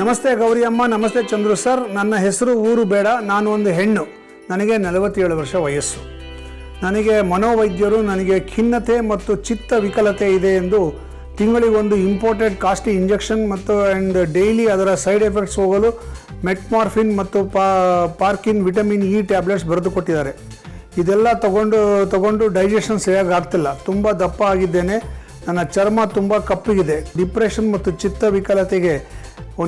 ನಮಸ್ತೆ ಗೌರಿಯಮ್ಮ ನಮಸ್ತೆ ಚಂದ್ರು ಸರ್ ನನ್ನ ಹೆಸರು ಊರು ಬೇಡ, ನಾನು ಒಂದು ಹೆಣ್ಣು. ನನಗೆ ನಲವತ್ತೇಳು ವರ್ಷ ವಯಸ್ಸು. ನನಗೆ ಮನೋವೈದ್ಯರು, ನನಗೆ ಖಿನ್ನತೆ ಮತ್ತು ಚಿತ್ತ ವಿಕಲತೆ ಇದೆ ಎಂದು ತಿಂಗಳಿಗೊಂದು ಇಂಪೋರ್ಟೆಡ್ ಕಾಸ್ಟ್ಲಿ ಇಂಜೆಕ್ಷನ್ ಮತ್ತು ಆ್ಯಂಡ್ ಡೈಲಿ ಅದರ ಸೈಡ್ ಎಫೆಕ್ಟ್ಸ್ ಹೋಗಲು ಮೆಟ್ಮಾರ್ಫಿನ್ ಮತ್ತು ಪಾ, ಪಾರ್ಕಿನ್ ವಿಟಮಿನ್ ಇ ಟ್ಯಾಬ್ಲೆಟ್ಸ್ ಬರೆದು ಕೊಟ್ಟಿದ್ದಾರೆ ಇದೆಲ್ಲ ತಗೊಂಡು ತಗೊಂಡು ಡೈಜೆಷನ್ ಸರಿಯಾಗಿ ಆಗ್ತಿಲ್ಲ. ತುಂಬ ದಪ್ಪ ಆಗಿದ್ದೇನೆ. ನನ್ನ ಚರ್ಮ ತುಂಬ ಕಪ್ಪಗಿದೆ. ಡಿಪ್ರೆಷನ್ ಮತ್ತು ಚಿತ್ತ ವಿಕಲತೆಗೆ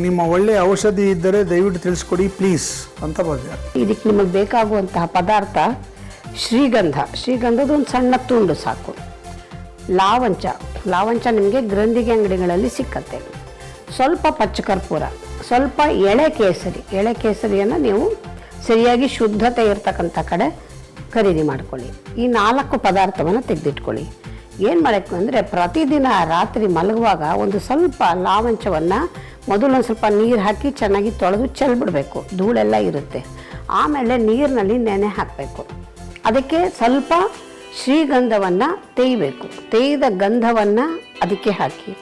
ನಿಮ್ಮ ಒಳ್ಳೆಯ ಔಷಧಿ ಇದ್ದರೆ ದಯವಿಟ್ಟು ತಿಳಿಸ್ಕೊಡಿ ಪ್ಲೀಸ್ ಅಂತ ಬಂದೆ. ಇದಕ್ಕೆ ನಿಮಗೆ ಬೇಕಾಗುವಂತಹ ಪದಾರ್ಥ ಶ್ರೀಗಂಧ. ಶ್ರೀಗಂಧದ ಒಂದು ಸಣ್ಣ ತುಂಡು ಸಾಕು. ಲಾವಂಚ. ಲಾವಂಚ ನಿಮಗೆ ಗ್ರಂಥಿಗೆ ಅಂಗಡಿಗಳಲ್ಲಿ ಸಿಕ್ಕತ್ತೆ ಸ್ವಲ್ಪ ಪಚ್ಚಕರ್ಪೂರ, ಸ್ವಲ್ಪ ಎಳೆ ಕೇಸರಿ. ಎಳೆ ಕೇಸರಿಯನ್ನು ನೀವು ಸರಿಯಾಗಿ ಶುದ್ಧತೆ ಇರತಕ್ಕಂಥ ಕಡೆ ಖರೀದಿ ಮಾಡ್ಕೊಳ್ಳಿ. ಈ ನಾಲ್ಕು ಪದಾರ್ಥವನ್ನು ತೆಗೆದಿಟ್ಕೊಳ್ಳಿ. ಏನು ಮಾಡಬೇಕು ಅಂದರೆ ಪ್ರತಿದಿನ ರಾತ್ರಿ ಮಲಗುವಾಗ ಒಂದು ಸ್ವಲ್ಪ ಲಾವಂಚವನ್ನು ಮೊದಲು ಒಂದು ಸ್ವಲ್ಪ ನೀರು ಹಾಕಿ ಚೆನ್ನಾಗಿ ತೊಳೆದು ಚೆಲ್ಬಿಡಬೇಕು ಧೂಳೆಲ್ಲ ಇರುತ್ತೆ. ಆಮೇಲೆ ನೀರಿನಲ್ಲಿ ನೆನೆ ಹಾಕಬೇಕು. ಅದಕ್ಕೆ ಸ್ವಲ್ಪ ಶ್ರೀಗಂಧವನ್ನು ತೇಯಬೇಕು. ತೇಯ್ದ ಗಂಧವನ್ನು ಅದಕ್ಕೆ ಹಾಕಿ.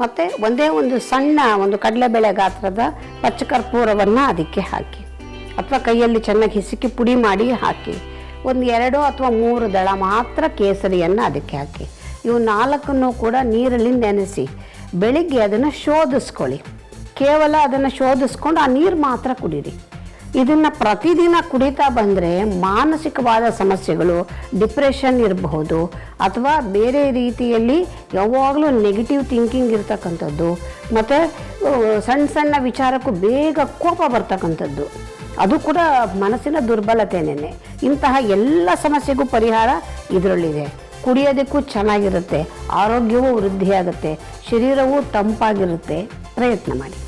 ಮತ್ತು ಒಂದೇ ಒಂದು ಸಣ್ಣ ಒಂದು ಕಡಲೆಬೇಳೆ ಗಾತ್ರದ ಪಚ್ಚಕರ್ಪೂರವನ್ನು ಅದಕ್ಕೆ ಹಾಕಿ. ಅಥವಾ ಕೈಯಲ್ಲಿ ಚೆನ್ನಾಗಿ ಹಿಸುಕಿ ಪುಡಿ ಮಾಡಿ ಹಾಕಿ. ಒಂದು ಎರಡು ಅಥವಾ ಮೂರು ದಳ ಮಾತ್ರ ಕೇಸರಿಯನ್ನು ಅದಕ್ಕೆ ಹಾಕಿ. ಇವು ನಾಲ್ಕನ್ನು ಕೂಡ ನೀರಲ್ಲಿ ನೆನೆಸಿ ಬೆಳಿಗ್ಗೆ ಅದನ್ನು ಶೋಧಿಸ್ಕೊಳ್ಳಿ. ಕೇವಲ ಅದನ್ನು ಶೋಧಿಸ್ಕೊಂಡು ಆ ನೀರು ಮಾತ್ರ ಕುಡೀರಿ. ಇದನ್ನು ಪ್ರತಿದಿನ ಕುಡಿತಾ ಬಂದರೆ ಮಾನಸಿಕವಾದ ಸಮಸ್ಯೆಗಳು, ಡಿಪ್ರೆಷನ್ ಇರಬಹುದು ಅಥವಾ ಬೇರೆ ರೀತಿಯಲ್ಲಿ ಯಾವಾಗಲೂ ನೆಗೆಟಿವ್ ಥಿಂಕಿಂಗ್ ಇರ್ತಕ್ಕಂಥದ್ದು ಮತ್ತು ಸಣ್ಣ ಸಣ್ಣ ವಿಚಾರಕ್ಕೂ ಬೇಗ ಕೋಪ ಬರ್ತಕ್ಕಂಥದ್ದು. ಅದು ಕೂಡ ಮನಸ್ಸಿನ ದುರ್ಬಲತೆನೇ ಇಂತಹ ಎಲ್ಲ ಸಮಸ್ಯೆಗೂ ಪರಿಹಾರ ಇದರಲ್ಲಿದೆ. ಕುಡಿಯೋದಕ್ಕೂ ಚೆನ್ನಾಗಿರುತ್ತೆ, ಆರೋಗ್ಯವೂ ವೃದ್ಧಿಯಾಗುತ್ತೆ, ಶರೀರವೂ ತಂಪಾಗಿರುತ್ತೆ. ಪ್ರಯತ್ನ ಮಾಡಿ.